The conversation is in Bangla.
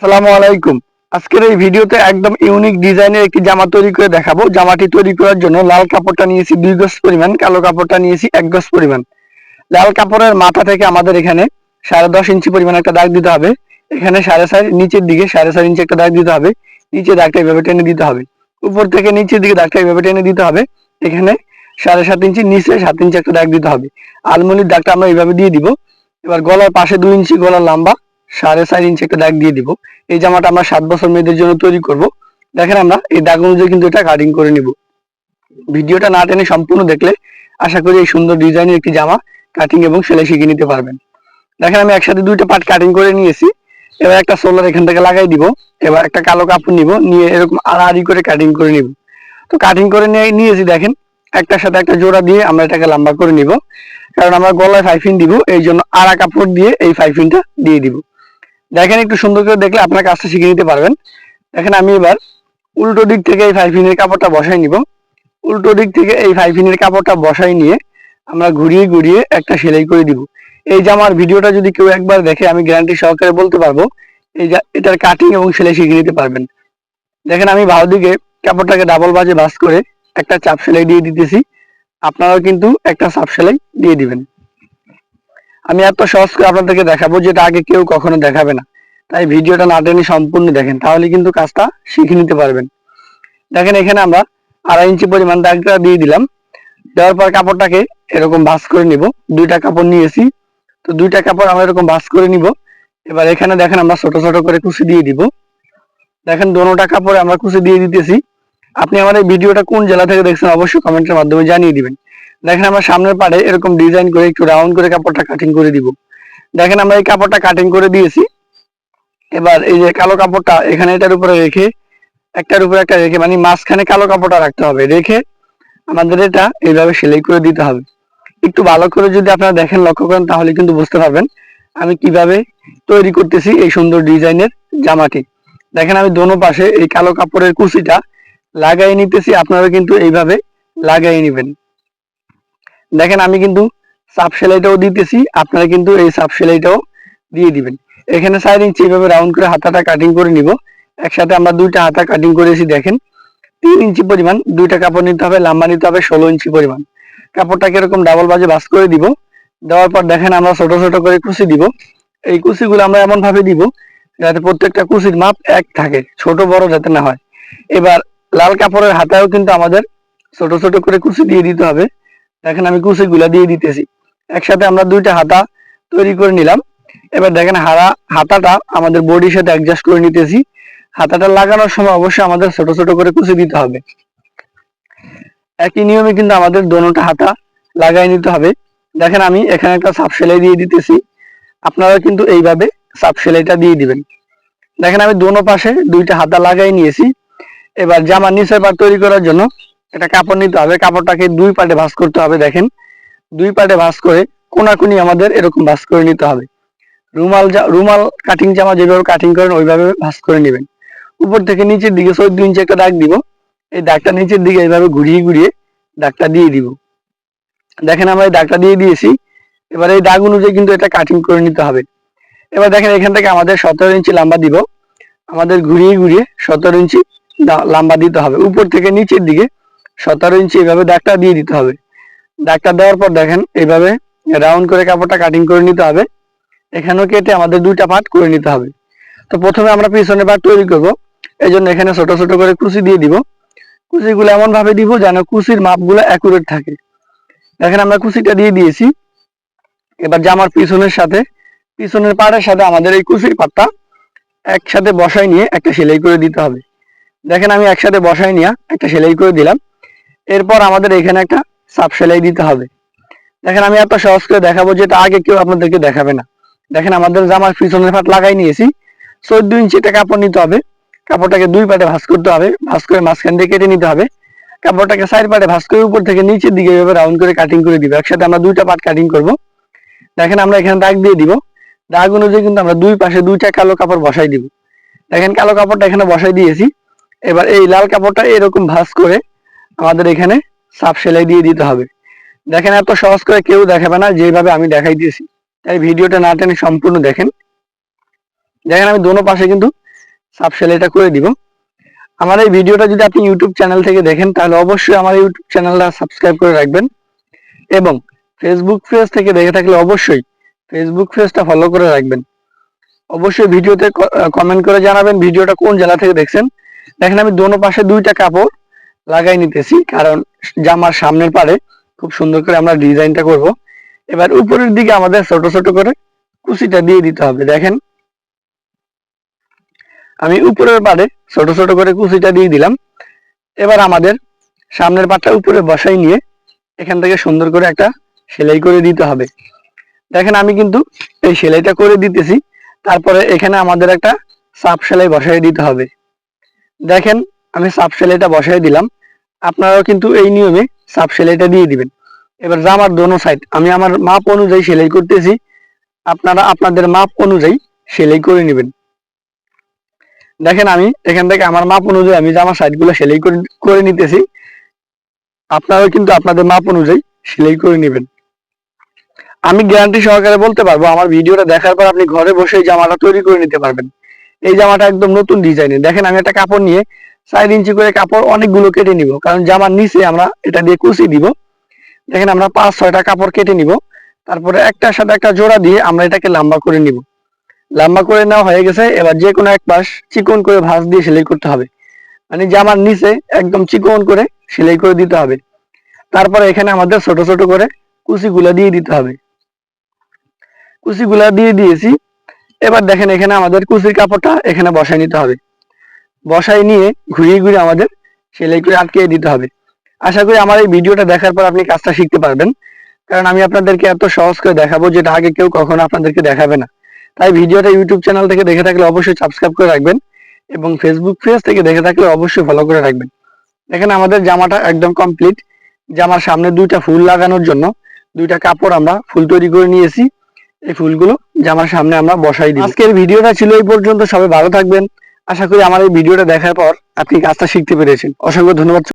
আসসালামু আলাইকুম। আজকের এই ভিডিওতে একদম ইউনিক ডিজাইনের একটি জামা তৈরি করে দেখাবো। জামাটি তৈরি করার জন্য লাল কাপড়টা নিয়েছি দুই গজ পরিমাণ, কালো কাপড়টা নিয়েছি এক গজ পরিমাণ। লাল কাপড়ের মাথা থেকে আমাদের এখানে সাড়ে দশ ইঞ্চি পরিমাণ একটা দাগ দিতে হবে। এখানে সাড়ে চার নিচের দিকে সাড়ে চার ইঞ্চি একটা দাগ দিতে হবে। নিচে দাগটা এইভাবে টেনে দিতে হবে। উপর থেকে নিচের দিকে দাগটা এইভাবে টেনে দিতে হবে। এখানে সাড়ে সাত ইঞ্চি, নিচে সাত ইঞ্চি একটা দাগ দিতে হবে। আলমনির দাগটা আমরা এইভাবে দিয়ে দিব। এবার গলার পাশে দুই ইঞ্চি গলার লম্বা সাড়ে চার ইঞ্চি একটা দাগ দিয়ে দিব। এই জামাটা আমরা সাত বছর মেয়েদের জন্য তৈরি করব। দেখেন আমরা, এই দাগ অনুযায়ী কিন্তু এটা কাটিং করে নিব। ভিডিওটা না টেনে সম্পূর্ণ দেখলে আশা করি এই সুন্দর ডিজাইনের একটি জামা কাটিং এবং সেলাই শিখে নিতে পারবেন। দেখেন আমি একসাথে দুইটা পার্ট কাটিং করে নিয়েছি। এবার একটা সোলার এখান থেকে লাগাই দিব। এবার একটা কালো কাপড় নিব, নিয়ে এরকম আড়াআড়ি করে কাটিং করে নিব। তো কাটিং করে নিয়ে নিয়েছি দেখেন, একটার সাথে একটা জোড়া দিয়ে আমরা এটাকে লম্বা করে নিব। কারণ আমরা গলায় ফাইফিন দিব এই জন্য আড়া কাপড় দিয়ে এই ফাইফিনটা দিয়ে দিব। দেখেন একটু সুন্দর করে দেখলে আপনার কাজটা শিখে নিতে পারবেন। দেখেন আমি এবার উল্টো দিক থেকে এই ফাইফিনের কাপড়টা বসাই নিব। উল্টো দিক থেকে এই ফাইফিনের কাপড়টা বসাই নিয়ে আমরা ঘুরিয়ে ঘুরিয়ে একটা সেলাই করে দিব। এই যে আমার ভিডিওটা যদি কেউ একবার দেখে, আমি গ্যারান্টি সহকারে বলতে পারব, এই যা এটার কাটিং এবং সেলাই শিখে নিতে পারবেন। দেখেন আমি ভালো দিকে কাপড়টাকে ডাবল বাজে বাস করে একটা চাপ সেলাই দিয়ে দিতেছি। আপনারাও কিন্তু একটা চাপ সেলাই দিয়ে দিবেন। আমি এত সহজ করে আপনাদেরকে দেখাবো যেটা আগে কেউ কখনো দেখাবে না। তাই ভিডিওটা না টেনে সম্পূর্ণ দেখেন, তাহলে কিন্তু কাজটা শিখে নিতে পারবেন। দেখেন এখানে আমরা আড়াই ইঞ্চি পরিমাণ দাগটা দিয়ে দিলাম। দেওয়ার পর কাপড়টাকে এরকম ভাঁজ করে নিব। দুইটা কাপড় নিয়েছি। তো দুইটা কাপড় আমরা এরকম ভাঁজ করে নিব। এবার এখানে দেখেন আমরা ছোট ছোট করে কুচি দিয়ে দিব। দেখেন দোনোটা কাপড়ে আমরা কুচি দিয়ে দিতেছি। আপনি এই ভিডিওটা কোন জেলা থেকে দেখছেন অবশ্যই কমেন্টের মাধ্যমে জানিয়ে দিবেন। দেখেন আমরা সামনের পাড়ে এরকম ডিজাইন করে একটু রাউন্ড করে কাপড়টা কাটিং করে দিব। দেখেন আমরা এই কাপড়টা কাটিং করে দিয়েছি। এবার এই যে কালো কাপড়টা এখানে এটার উপরে রেখে, একটার উপরে একটা রেখে মানে মাঝখানে কালো কাপড়টা রাখতে হবে। রেখে আমাদের এটা এইভাবে সেলাই করে দিতে হবে। একটু ভালো করে যদি আপনারা দেখেন, লক্ষ্য করেন, তাহলে কিন্তু বুঝতে পারবেন আমি কীভাবে তৈরি করতেছি এই সুন্দর ডিজাইনের জামাটি। দেখেন আমি দোনো পাশে এই কালো কাপড়ের কুচিটা লাগাই নিতেছি। আপনারা কিন্তু এইভাবে লাগাই নেবেন। দেখেন, আমি কিন্তু সাপ সেলাইটাও দিতেছি, আপনারা কিন্তু এই সাপ সেলাইটাও দিয়ে দিবেন। এখানে সাইড ইঞ্চি এইভাবে রাউন্ড করে হাতাটা কাটিং করে নিব। একসাথে আমরা দুইটা হাতা কাটিং করেছি, দেখেন। তিন ইঞ্চি পরিমাণ, দুইটা কাপড় নিতে হবে, লম্বা নিতে হবে, ষোলো ইঞ্চি পরিমাণ। কাপড়টাকে এরকম ডাবল বাজে বাস করে দিব। দেওয়ার পর দেখেন, আমরা ছোট ছোট করে কুচি দিব। এই কুচিগুলো আমরা এমন ভাবে দিব যাতে প্রত্যেকটা কুচির মাপ এক থাকে, ছোট বড় যাতে না হয়। এবার লাল কাপড়ের হাতায়ও কিন্তু আমাদের ছোট ছোট করে কুচি দিয়ে দিতে হবে। দেখেন আমি কুচিগুলা দিয়ে দিতেছি। একসাথে আমরা দুইটা হাতা তৈরি করে নিলাম। এবার দেখেন হারা, হাতাটা আমাদের বডির সাথে অ্যাডজাস্ট করে নিতেছি। হাতাটা লাগানোর সময় অবশ্যই আমাদের ছোট ছোট করে কুচি দিতে হবে। একই নিয়মে কিন্তু আমাদের দোনোটা হাতা লাগাই নিতে হবে। দেখেন আমি এখানে একটা সাপ সেলাই দিয়ে দিতেছি। আপনারা কিন্তু এইভাবে সাপ সেলাইটা দিয়ে দিবেন। দেখেন আমি দোনো পাশে দুইটা হাতা লাগাই নিয়েছি। এবার জামার নিচের পাট তৈরি করার জন্য একটা কাপড় নিতে হবে, কাপড়টাকে দুই পাটে ভাঁজ করতে হবে, দেখেন। দুই পাটে ভাঁজ করে কোনাকুনি আমাদের এরকম ভাঁজ করে নিতে হবে। রুমাল রুমাল কাটিং জামা যেভাবে কাটিং করেন, ওইভাবে ভাঁজ করে নেবেন। উপর থেকে নিচের দিকে চোদ্দ ইঞ্চি একটা দাগ দিব। এই দাগটা নিচের দিকে এইভাবে ঘুরিয়ে ঘুরিয়ে দাগটা দিয়ে দিব। দেখেন আমরা এই দাগটা দিয়ে দিয়েছি। এবার এই দাগ অনুযায়ী কিন্তু এটা কাটিং করে নিতে হবে। এবার দেখেন এখান থেকে আমাদের সতেরো ইঞ্চি লম্বা দিব। আমাদের ঘুরিয়ে ঘুরিয়ে সতেরো ইঞ্চি লম্বা দিতে হবে। উপর থেকে নিচের দিকে সতেরো ইঞ্চি এইভাবে দাগটা দিয়ে দিতে হবে। দাগটা দেওয়ার পর দেখেন এইভাবে রাউন্ড করে কাপড়টা কাটিং করে নিতে হবে। এখানেও কেটে আমাদের দুইটা পার্ট করে নিতে হবে। তো প্রথমে আমরা পিছনে পার্ট তৈরি করব। এই জন্য এখানে ছোট ছোট করে কুচি দিয়ে দিব। কুচিগুলো এমন ভাবে দিব যেন কুচির মাপগুলো অ্যাকুরেট থাকে। দেখেন আমরা কুচিটা দিয়ে দিয়েছি। এবার জামার পিছনের সাথে, পিছনের পাড়ের সাথে আমাদের এই কুচির পাটটা একসাথে বসাই নিয়ে একটা সেলাই করে দিতে হবে। দেখেন আমি একসাথে বসাই নিয়ে একটা সেলাই করে দিলাম। এরপর আমাদের এখানে একটা সাপ সেলাই দিতে হবে। দেখেন, আমি এত সহজ করে দেখাবো যেটা আগে কেউ আপনাদেরকে দেখাবে না। দেখেন, আমাদের জামার পিছনের ফাট লাগাই নিয়েছি। চোদ্দ ইঞ্চিটা কাপড় নিতে হবে। কাপড়টাকে দুই পাটে ভাঁজ করতে হবে। ভাঁজ করে মাঝখান দিয়ে কেটে নিতে হবে। কাপড়টাকে সাইড পাটে ভাঁজ করে উপর থেকে নিচের দিকে এভাবে রাউন্ড করে কাটিং করে দিব। একসাথে আমরা দুইটা পাট কাটিং করব। দেখেন, আমরা এখানে দাগ দিয়ে দিব। দাগ অনুযায়ী কিন্তু আমরা দুই পাশে দুইটা কালো কাপড় বসাই দিব। দেখেন, কালো কাপড়টা এখানে বসাই দিয়েছি। এবার এই লাল কাপড়টা এরকম ভাঁজ করে আমাদের এখানে সাপ সেলাই দিয়ে দিতে হবে। দেখেন এত সহজ করে কেউ দেখাবে না, যেভাবে আমি দেখাই দিয়েছি। তাই ভিডিওটা না টেনে সম্পূর্ণ দেখেন। দেখেন আমি দোনো পাশে কিন্তু সাপ সেলাইটা করে দিব। আমার এই ভিডিওটা যদি আপনি ইউটিউব চ্যানেল থেকে দেখেন, তাহলে অবশ্যই আমার ইউটিউব চ্যানেলটা সাবস্ক্রাইব করে রাখবেন। এবং ফেসবুক পেজ থেকে দেখে থাকলে অবশ্যই ফেসবুক পেজটা ফলো করে রাখবেন। অবশ্যই ভিডিওতে কমেন্ট করে জানাবেন, ভিডিওটা কোন জেলা থেকে দেখছেন। দেখেন আমি দোনো পাশে দুইটা কাপড় লাগাই নিতেছি, কারণ জামার সামনের পারে খুব সুন্দর করে আমরা ডিজাইনটা করব। এবার উপরের দিকে আমাদের ছোট ছোট করে কুচিটা দিয়ে দিতে হবে, দেখেন। আমি উপরের পারে ছোট ছোট করে কুচিটা দিয়ে দিলাম। এবার আমাদের সামনের পাটটা উপরে বসাই নিয়ে এখান থেকে সুন্দর করে একটা সেলাই করে দিতে হবে। দেখেন, আমি কিন্তু এই সেলাইটা করে দিতেছি, তারপরে এখানে আমাদের একটা সাপ সেলাই বসাই দিতে হবে। দেখেন, আমি সাপ সেলাইটা বসাই দিলাম। আপনারাও কিন্তু এই নিয়মে সাপ সেলাইটা দিয়ে দিবেন। এবার জামার দোনো সাইড আমি আমার মাপ অনুযায়ী সেলাই করতেছি। আপনারা আপনাদের মাপ অনুযায়ী সেলাই করে নেবেন। দেখেন আমি এখান থেকে আমার মাপ অনুযায়ী আমি জামার সাইডগুলো সেলাই করে নিতেছি। আপনারাও কিন্তু আপনাদের মাপ অনুযায়ী সেলাই করে নেবেন। আমি গ্যারান্টি সহকারে বলতে পারব, আমার ভিডিওটা দেখার পর আপনি ঘরে বসে জামাটা তৈরি করে নিতে পারবেন। এই জামাটা একদম নতুন ডিজাইনের দেখেন আমি একটা কাপড় নিয়ে চার ইঞ্চি করে কাপড় অনেকগুলো কেটে নিব। কারণ জামার নিচে আমরা এটা দিয়ে কুচি দিব। দেখেন আমরা পাঁচ, ছয়টা কাপড় কেটে নিব। তারপরে একটার সাথে একটা জোড়া দিয়ে আমরা এটাকে লম্বা করে নিব। লম্বা করে নেওয়া হয়ে গেছে। এবার যে কোনো এক পাশ চিকন করে ভাঁজ দিয়ে সেলাই করতে হবে। মানে জামার নিচে একদম চিকন করে সেলাই করে দিতে হবে। তারপরে এখানে আমাদের ছোট ছোট করে কুচিগুলা দিয়ে দিতে হবে। কুচিগুলা দিয়ে দিয়েছি। এবার দেখেন এখানে আমাদের কুচির কাপড়টা এখানে বসায় নিতে হবে। বসাই নিয়ে ঘুরিয়ে ঘুরিয়ে আমাদের সেলাই করে আটকে দিতে হবে। আশা করি আমার এই ভিডিওটা দেখার পর আপনি কাজটা শিখতে পারবেন। কারণ আমি আপনাদেরকে এত সহজ করে দেখাবো যেটা আগে কেউ কখনো আপনাদেরকে দেখাবে না। তাই ভিডিওটা ইউটিউব চ্যানেল থেকে দেখে থাকলে অবশ্যই সাবস্ক্রাইব করে রাখবেন এবং ফেসবুক পেজ থেকে দেখে থাকলে অবশ্যই ফলো করে রাখবেন। দেখেন আমাদের জামাটা একদম কমপ্লিট জামার সামনে দুইটা ফুল লাগানোর জন্য দুইটা কাপড় আমরা ফুল তৈরি করে নিয়েছি। এই ফুলগুলো জামার সামনে আমরা বসাই দিই আজকের ভিডিওটা ছিল এই পর্যন্ত। সবাই ভালো থাকবেন। আশা করি আমার এই ভিডিওটা দেখার পর আপনি কাজটা শিখতে পেরেছেন। অসংখ্য ধন্যবাদ।